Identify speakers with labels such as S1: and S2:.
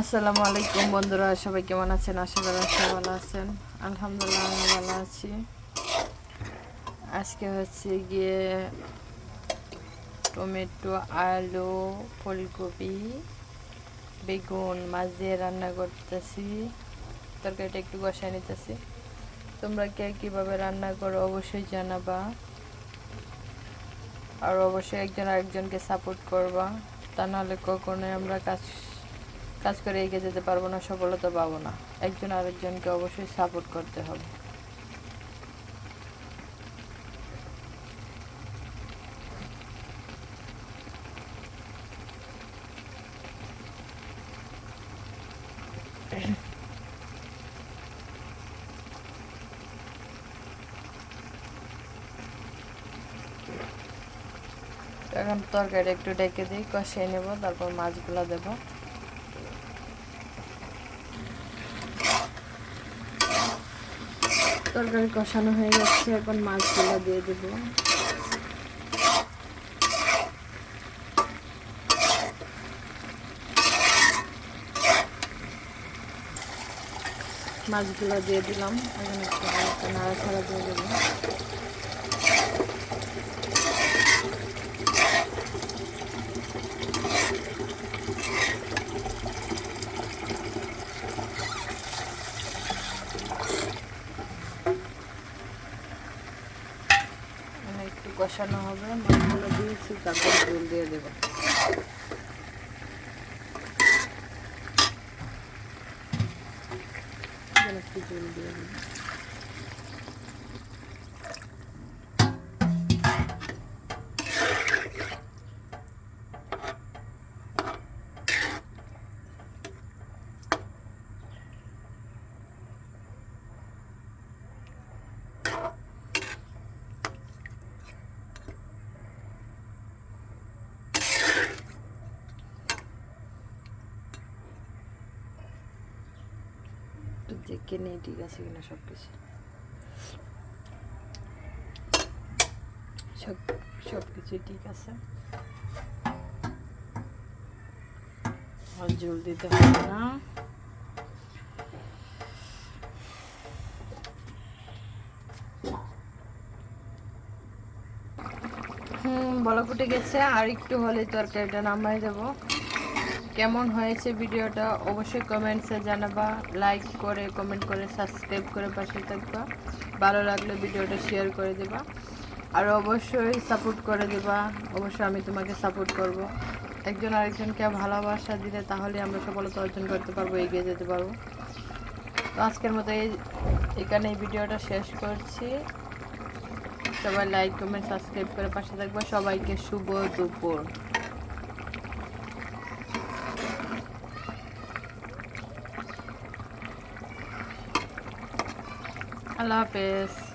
S1: আসসালামু আলাইকুম বন্ধুরা, সবাই কেমন আছেন? আশা করি সবাই ভালো আছেন। আলহামদুলিল্লাহ আমি ভালো আছি। আজকে হচ্ছে গিয়ে টমেটো, আলু, ফুলকপি, বেগুন, মাছ দিয়ে রান্না করতেছি। তরকারিটা একটু কষায় নিতেছি। তোমরা কে কীভাবে রান্না করো অবশ্যই জানাবা। আর অবশ্যই একজন আরেকজনকে সাপোর্ট করবা। তা নাহলে কখনোই আমরা কাজ কাজ করে এগিয়ে যেতে পারব না, সফলতা পাবো না। একজন আরেকজনকে অবশ্যই সাপোর্ট করতে হবে। এখন তরকারি একটু ডেকে দিই, কষিয়ে নেব, তারপর মাছগুলো দেবো। তরকারি কষানো হয়ে যাচ্ছে এখন মাছগুলো দিয়ে দেবো। মাছগুলো দিয়ে দিলাম, এখন একটু নাড়াচাড়া দিয়ে দেবো। একটু কষানো হবে মাছগুলো দিয়েছি তারপর জল দিয়ে দেবো। একটু জল দিয়ে দেবো। দেখে নেই ঠিক আছে কিনা সব কিছু সব কিছু ঠিক আছে। আর জল দিতে হবে না। হুম বলা ফুটে গেছে, আর একটু হলে তরকারিটা নামাই দেবো। কেমন হয়েছে ভিডিওটা অবশ্যই কমেন্টসে জানাবা লাইক করে কমেন্ট করে সাবস্ক্রাইব করে পাশে থাকবা, ভালো লাগলে ভিডিওটা শেয়ার করে দেবা, আর অবশ্যই সাপোর্ট করে দেবা, অবশ্যই আমি তোমাকে সাপোর্ট করব। একজন আরেকজনকে ভালোবাসা দিলে তাহলে আমরা সফলতা অর্জন করতে পারব, এগিয়ে যেতে পারব। তো আজকের মতো এই এখানে এই ভিডিওটা শেষ করছি। সবাই লাইক কমেন্ট সাবস্ক্রাইব করে পাশে থাকবে। সবাইকে শুভ দুপুর। আল্লাহ হাফেজ